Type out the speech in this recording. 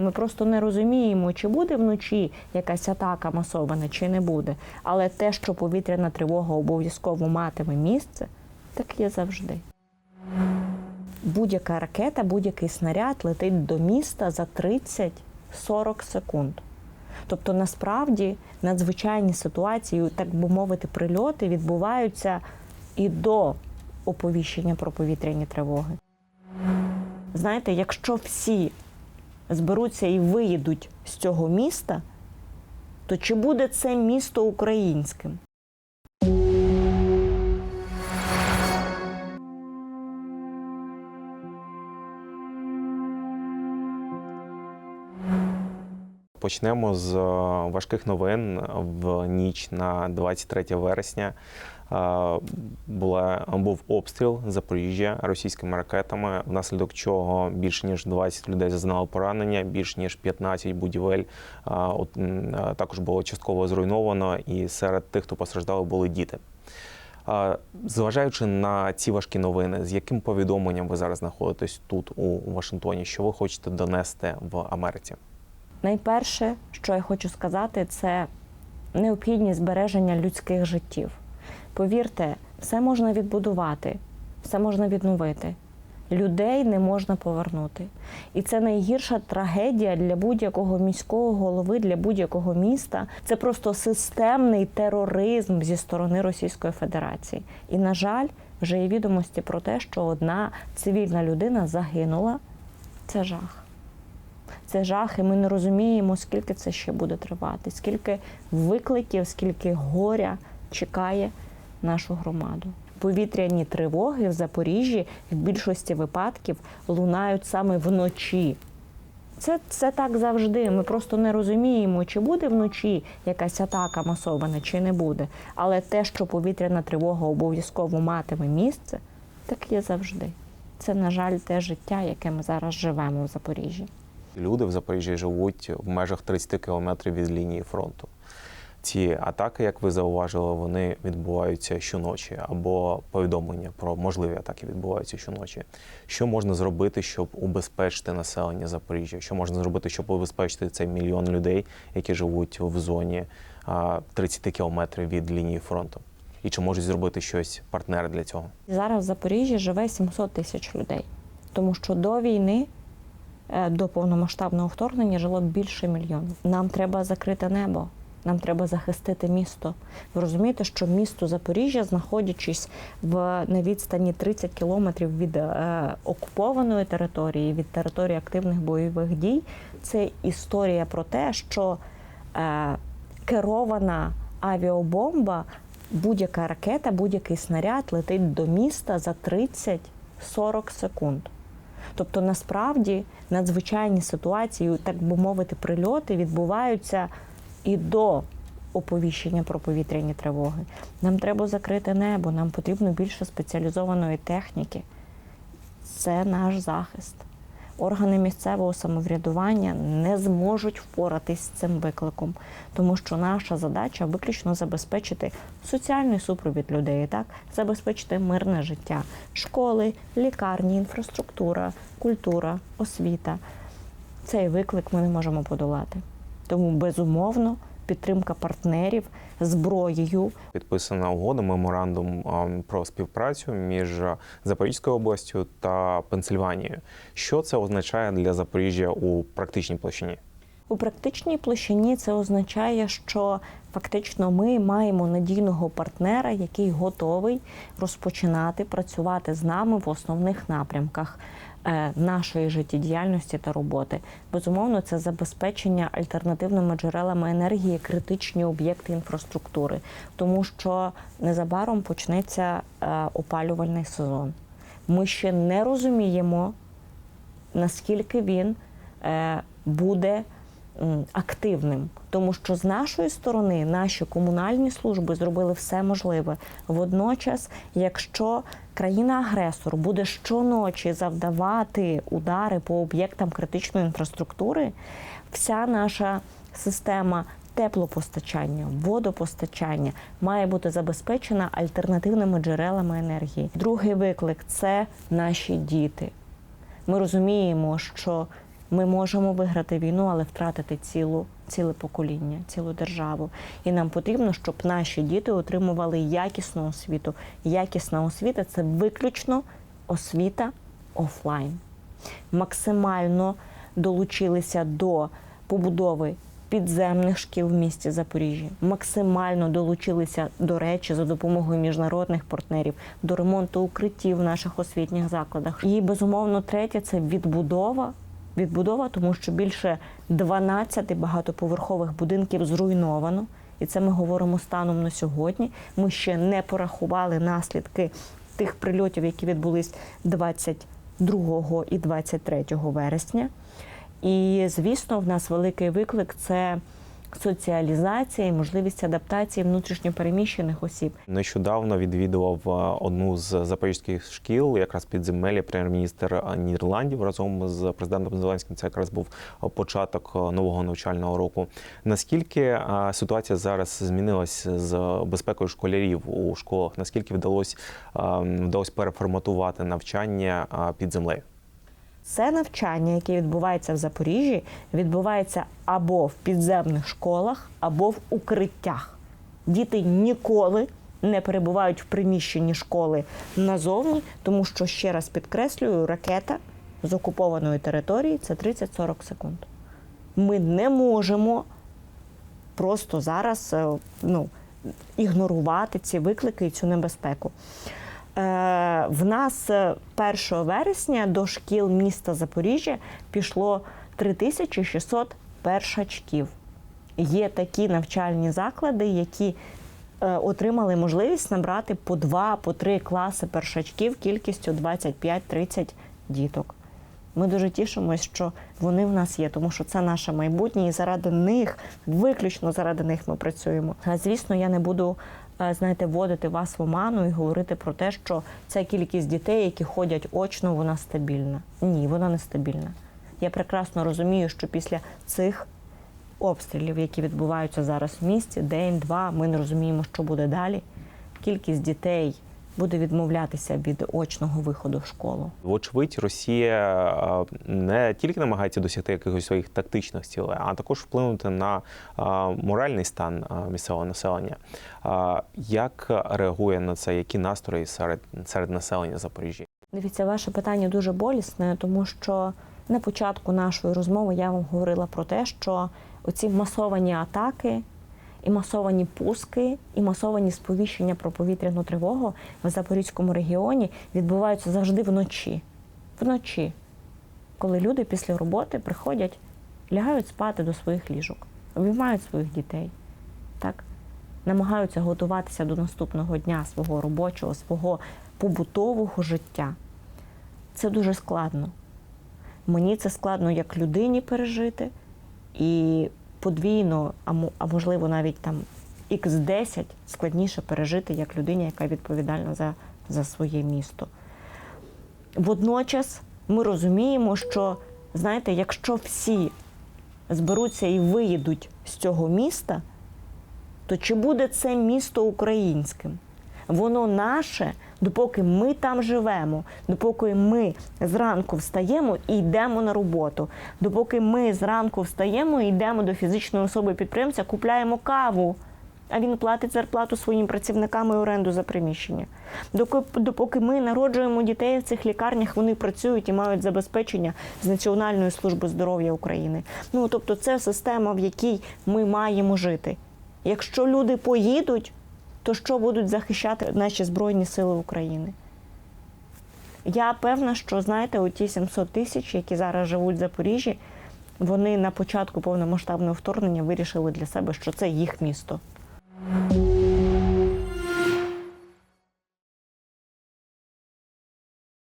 Ми просто не розуміємо, чи буде вночі якась атака масована, чи не буде. Але те, що повітряна тривога обов'язково матиме місце, так є завжди. Будь-яка ракета, будь-який снаряд летить до міста за 30-40 секунд. Тобто, насправді надзвичайні ситуації, так би мовити, прильоти відбуваються і до оповіщення про повітряні тривоги. Знаєте, якщо всі зберуться і виїдуть з цього міста, то чи буде це місто українським? Почнемо з е, важких новин. В ніч на 23 вересня е, була, був обстріл Запоріжжя російськими ракетами, внаслідок чого більше ніж 20 людей зазнали поранення, більш ніж 15 будівель е, також було частково зруйновано, і серед тих, хто постраждали, були діти. Зважаючи на ці важкі новини, з яким повідомленням ви зараз знаходитесь тут, у Вашингтоні, що ви хочете донести в Америці? Найперше, що я хочу сказати, це необхідність збереження людських життів. Повірте, все можна відбудувати, все можна відновити. Людей не можна повернути. І це найгірша трагедія для будь-якого міського голови, для будь-якого міста. Це просто системний тероризм зі сторони Російської Федерації. І, на жаль, вже є відомості про те, що одна цивільна людина загинула. Це жах. Це жах, і ми не розуміємо, скільки це ще буде тривати, скільки викликів, скільки горя чекає нашу громаду. Повітряні тривоги в Запоріжжі в більшості випадків лунають саме вночі. Це, це так завжди. Ми просто не розуміємо, чи буде вночі якась атака масована, чи не буде. Але те, що повітряна тривога обов'язково матиме місце, так є завжди. Це, на жаль, те життя, яке ми зараз живемо в Запоріжжі. Люди в Запоріжжі живуть в межах 30 кілометрів від лінії фронту. Ці атаки, як ви зауважили, вони відбуваються щоночі, або повідомлення про можливі атаки відбуваються щоночі. Що можна зробити, щоб убезпечити населення Запоріжжя? Що можна зробити, щоб убезпечити цей мільйон людей, які живуть в зоні а, 30 кілометрів від лінії фронту? І чи можуть зробити щось партнери для цього? Зараз в Запоріжжі живе 700 тисяч людей, тому що до війни, до повномасштабного вторгнення жило більше мільйонів. Нам треба закрити небо. Нам треба захистити місто. Ви розумієте, що місто Запоріжжя, знаходячись в на відстані 30 кілометрів від е, окупованої території, від території активних бойових дій, це історія про те, що е, керована авіабомба, будь-яка ракета, будь-який снаряд летить до міста за 30-40 секунд. Тобто, насправді надзвичайні ситуації, так би мовити, прильоти відбуваються і до оповіщення про повітряні тривоги. Нам треба закрити небо, нам потрібно більше спеціалізованої техніки. Це наш захист. Органи місцевого самоврядування не зможуть впоратись з цим викликом, тому що наша задача виключно забезпечити соціальний супровід людей, так забезпечити мирне життя, школи, лікарні, інфраструктура, культура, освіта. Цей виклик ми не можемо подолати. Тому безумовно підтримка партнерів зброєю Підписана угода, меморандум про співпрацю між Запорізькою областю та Пенсильванією. Що це означає для Запоріжжя у практичній площині? У практичній площині це означає, що фактично ми маємо надійного партнера, який готовий розпочинати працювати з нами в основних напрямках е, нашої життєдіяльності та роботи. Безумовно, це забезпечення альтернативними джерелами енергії критичні об'єкти інфраструктури, тому що незабаром почнеться е, опалювальний сезон. Ми ще не розуміємо, наскільки він е, буде активним, тому що з нашої сторони наші комунальні служби зробили все можливе. Водночас, якщо країна-агресор буде щоночі завдавати удари по об'єктам критичної інфраструктури, вся наша система. Теплопостачання, водопостачання має бути забезпечена альтернативними джерелами енергії. Другий виклик це наші діти. Ми розуміємо, що Ми можемо виграти війну, але втратити цілу, ціле покоління, цілу державу. І нам потрібно, щоб наші діти отримували якісну освіту. Якісна освіта це виключно освіта офлайн. Максимально долучилися до побудови підземних шкіл в місті Запоріжжя. Максимально долучилися до речі за допомогою міжнародних партнерів до ремонту укриттів в наших освітніх закладах. І безумовно, третє це відбудова. Відбудова, тому що більше 12 багатоповерхових будинків зруйновано. І це ми говоримо станом на сьогодні. Ми ще не порахували наслідки тих прильотів, які відбулись 22 і 23 вересня. І звісно, в нас великий виклик це соціалізація і можливість адаптації внутрішньопереміщених осіб. Нещодавно відвідував е, одну з запорізьких шкіл, якраз підземелі прем'єр-міністр е, Нідерландів разом з президентом Зеленським. Це якраз був е, початок нового навчального року. Наскільки ситуація зараз змінилась з безпекою школярів у школах? Наскільки вдалося вдалося переформатувати навчання під землею? Це навчання, яке відбувається в Запоріжжі, відбувається або в підземних школах, або в укриттях. Діти ніколи не перебувають в приміщенні школи назовні, тому що ще раз підкреслюю, ракета з окупованої території це 30-40 секунд. Ми не можемо просто зараз е, ну, ігнорувати ці виклики і цю небезпеку. Е, В нас е, 1 вересня до шкіл міста Запоріжжя пішло 3600 першачків. Є такі навчальні заклади, які е, отримали можливість набрати по два, по три класи першачків кількістю 25-30 діток. Ми дуже тішимось, що вони в нас є, тому що це наше майбутнє, і заради них, виключно заради них ми працюємо. А звісно, я не буду е, знаєте, вводити вас в оману і говорити про те, що ця кількість дітей, які ходять очно, вона стабільна. Ні, вона не стабільна. Я прекрасно розумію, що після цих обстрілів, які відбуваються зараз в місті, день-два, ми не розуміємо, що буде далі. Кількість дітей буде відмовлятися від очного виходу в школу. Вочевидь, Росія е, не тільки намагається досягти якихось своїх тактичних цілей, а також вплинути на е, моральний стан е, місцевого населення. Як реагує на це? Які настрої серед серед населення Запоріжжя? Дивіться, ваше питання дуже болісне, тому що на початку нашої розмови я вам говорила про те, що оці масовані атаки і масовані пуски, і масовані сповіщення про повітряну тривогу в Запорізькому регіоні відбуваються завжди вночі. Вночі, коли люди після роботи приходять, лягають спати до своїх ліжок, обіймають своїх дітей, так? намагаються готуватися до наступного дня свого робочого, свого побутового життя. Це дуже складно. Мені це складно як людині пережити, і подвійно, а можливо навіть там х 10 складніше пережити як людині, яка відповідальна за, за своє місто. Водночас ми розуміємо, що знаєте, якщо всі зберуться і виїдуть з цього міста, то чи буде це місто українським? Воно наше, допоки ми там живемо, допоки ми зранку встаємо і йдемо на роботу, допоки ми зранку встаємо і йдемо до фізичної особи підприємця, купляємо каву, а він платить зарплату своїм працівникам і оренду за приміщення. Допоки ми народжуємо дітей в цих лікарнях, вони працюють і мають забезпечення з Національної служби здоров'я України. Ну тобто, це система, в якій ми маємо жити. Якщо люди поїдуть, то що будуть захищати наші Збройні Сили України? Я певна, що знаєте, оті 700 тисяч, які зараз живуть в Запоріжжі, вони на початку повномасштабного вторгнення вирішили для себе, що це їх місто.